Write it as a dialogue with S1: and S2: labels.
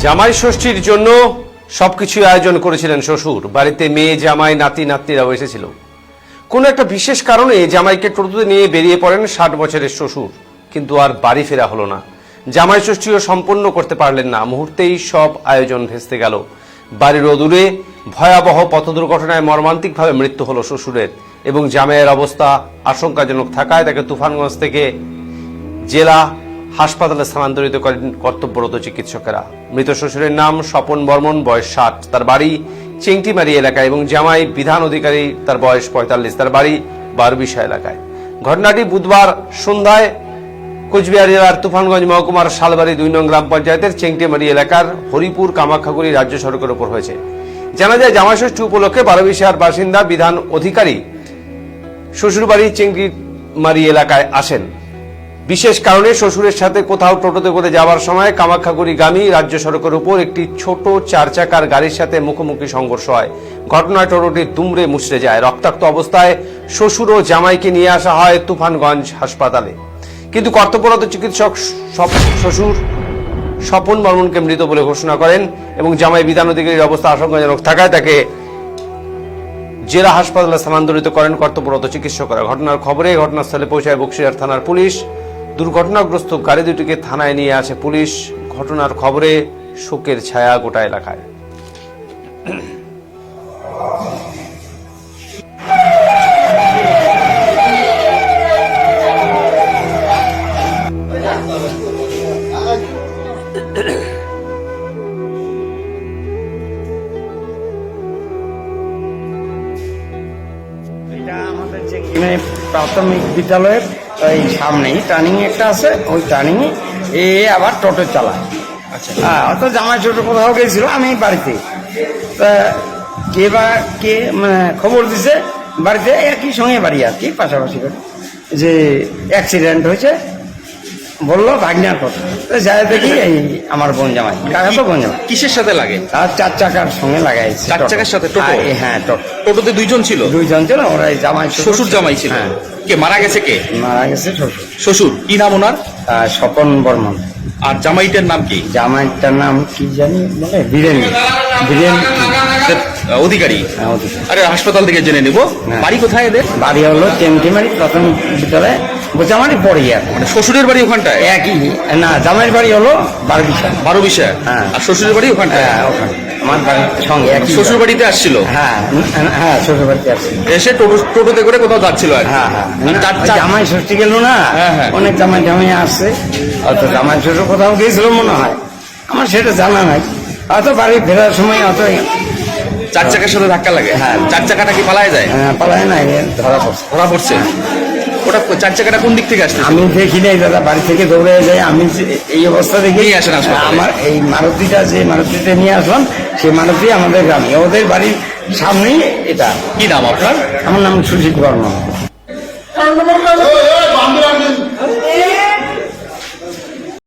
S1: জামাই ষষ্ঠীর জন্য সবকিছু আয়োজন করেছিলেন শ্বশুর। বাড়িতে মেয়ে, জামাই, নাতি, নাতনিরাও এসেছিল। কোনো একটা বিশেষ কারণে জামাইকে টোটোতে নিয়ে বেরিয়ে পড়েন ষাট বছরের শ্বশুর। কিন্তু আর বাড়ি ফেরা হলো না। জামাই ষষ্ঠীও সম্পন্ন করতে পারলেন না। মুহূর্তেই সব আয়োজন ভেস্তে গেল। বাড়ির অদূরে ভয়াবহ পথ দুর্ঘটনায় মর্মান্তিকভাবে মৃত্যু হলো শ্বশুরের এবং জামাইয়ের অবস্থা আশঙ্কাজনক থাকায় তাকে তুফানগঞ্জ থেকে জেলা হাসপাতালে স্থানান্তরিত করেন কর্তব্যরত চিকিৎসকেরা। মৃত শ্বশুরের নাম স্বপন বর্মন, বয়স ষাট। তার বাড়ি চেংটিমারি এলাকায় এবং জামাই বিধান অধিকারী, তার বয়স পঁয়তাল্লিশ। তার বাড়ি বারবিশা এলাকায়। ঘটনাটি বুধবার সন্ধ্যায় কোচবিহার জেলার তুফানগঞ্জ মহকুমার শালবাড়ি দুই নং গ্রাম পঞ্চায়েতের চেংটিমারি এলাকার হরিপুর কামাখ্যাগুড়ি রাজ্য সড়কের উপর হয়েছে। জানা যায়, জামাইষষ্ঠী উপলক্ষে বারবিশার বাসিন্দা বিধান অধিকারী শ্বশুরবাড়ি চেংটিমারি এলাকায় আসেন। বিশেষ কারণে শ্বশুরের সাথে কোথাও টোটোতে করে যাওয়ার সময় কামাখ্যাগুড়িগামী রাজ্য সড়কের উপর একটি ছোট চার চাকার গাড়ির সাথে মুখোমুখি সংঘর্ষ হয়। ঘটনায় টোটোটি দুমড়ে মুচড়ে যায়। রক্তাক্ত অবস্থায় শ্বশুর ও জামাইকে নিয়ে আসা হয় তুফানগঞ্জ হাসপাতালে। কিন্তু কর্তব্যরত চিকিৎসক শ্বশুর স্বপন বর্মনকে মৃত বলে ঘোষণা করেন এবং জামাই বিধান অধিকারীর অবস্থা আশঙ্কাজনক থাকায় তাকে জেলা হাসপাতালে স্থানান্তরিত করেন কর্তব্যরত চিকিৎসকরা। ঘটনার খবরে ঘটনাস্থলে পৌঁছায় বক্সিয়ার থানার পুলিশ। দুর্ঘটনাগ্রস্ত গাড়ি দুটিকে থানায় নিয়ে আসে পুলিশ। ঘটনার খবরে শোকের ছায়া গোটা এলাকায়।
S2: প্রাথমিক বিদ্যালয়ের ওই সামনেই টার্নিং একটা আছে ওই টার্নিংয়ে এ আবার টোটো চালায়। আচ্ছা। হ্যাঁ অত জামাই ছোটো কোথাও গেছিল আমি বাড়িতে। তা কে বা কে মানে খবর দিছে বাড়িতে একই সঙ্গে বাড়ি আর কি পাশাপাশি করে। যে অ্যাক্সিডেন্ট হয়েছে বলল ভাগনার কথা। যাই দেখি এই আমার বোন জামাই। কাকা তো বোন জামাই?
S3: কিসের সাথে লাগে?
S2: আর চার চাকার সঙ্গে লাগাইছে
S3: চার চাকার সাথে টোটো?
S2: হ্যাঁ, হ্যাঁ টোটো।
S3: টোটোতে দুইজন ছিল?
S2: দুইজন ছিল ওরা জামাই
S3: শ্বশুর জামাই ছিল।
S2: হ্যাঁ।
S3: কে মারা গেছে কে?
S2: মারা গেছে শ্বশুর।
S3: শ্বশুর কি নাম ওনার?
S2: স্বপন বর্মন।
S3: আর জামাইটার নাম কি?
S2: জামাইটার নাম কি জানি বলে বীরেন। বীরেন
S3: অধিকারী।
S2: হ্যাঁ, অধিকারী।
S3: আরে হাসপাতাল থেকে জেনে নেব।
S2: হ্যাঁ।
S3: বাড়ি কোথায় এদের?
S2: বাড়ি হলো টেমটিমারি প্রাথমিক বিদ্যালয়ে বোঝামারি পড়ে আর
S3: মানে শ্বশুরের বাড়ি ওখানটায়?
S2: একই। না জামাইয়ের বাড়ি হলো বারবিশা
S3: বারো বিষয়
S2: হ্যাঁ।
S3: আর শ্বশুরের বাড়ি ওখানটায়?
S2: হ্যাঁ ওখানে। আমার বাড়ির সঙ্গে একই।
S3: শ্বশুর বাড়িতে আসছিল?
S2: হ্যাঁ হ্যাঁ শ্বশুর বাড়িতে আছে
S3: এসে টোটো টোটোতে করে কোথাও যাচ্ছিল আর
S2: হ্যাঁ হ্যাঁ।
S3: মানে
S2: জামাই ষষ্ঠী গেল না
S3: হ্যাঁ, হ্যাঁ।
S2: অনেক জামাই জামাই আসছে। অত জামাই ষষ্ঠ কোথাও গিয়েছিল মনে হয়। আমার সেটা জানা নাই। অত বাড়ি ফেরার সময় অত
S3: চার চাকার সাথে ধাক্কা লাগে।
S2: হ্যাঁ।
S3: চার চাকাটা কি পালায় যায়?
S2: হ্যাঁ পালায় নাই ধরা পড়ছে।
S3: ধরা পড়ছে। ওটা চার চাকাটা কোন দিক থেকে আসছে
S2: আমি দেখি নাই দাদা বাড়ি থেকে দৌড়ে যাই। আমি এই অবস্থা দেখি
S3: নিয়ে আসেন
S2: আমার এই মারুতিটা যে মারুতিটা নিয়ে আসলাম সেই মারুতি আমাদের গ্রামে। ওদের বাড়ির সামনেই এটা।
S3: কি নাম আপনার?
S2: আমার নাম সুজিত
S4: বর্মা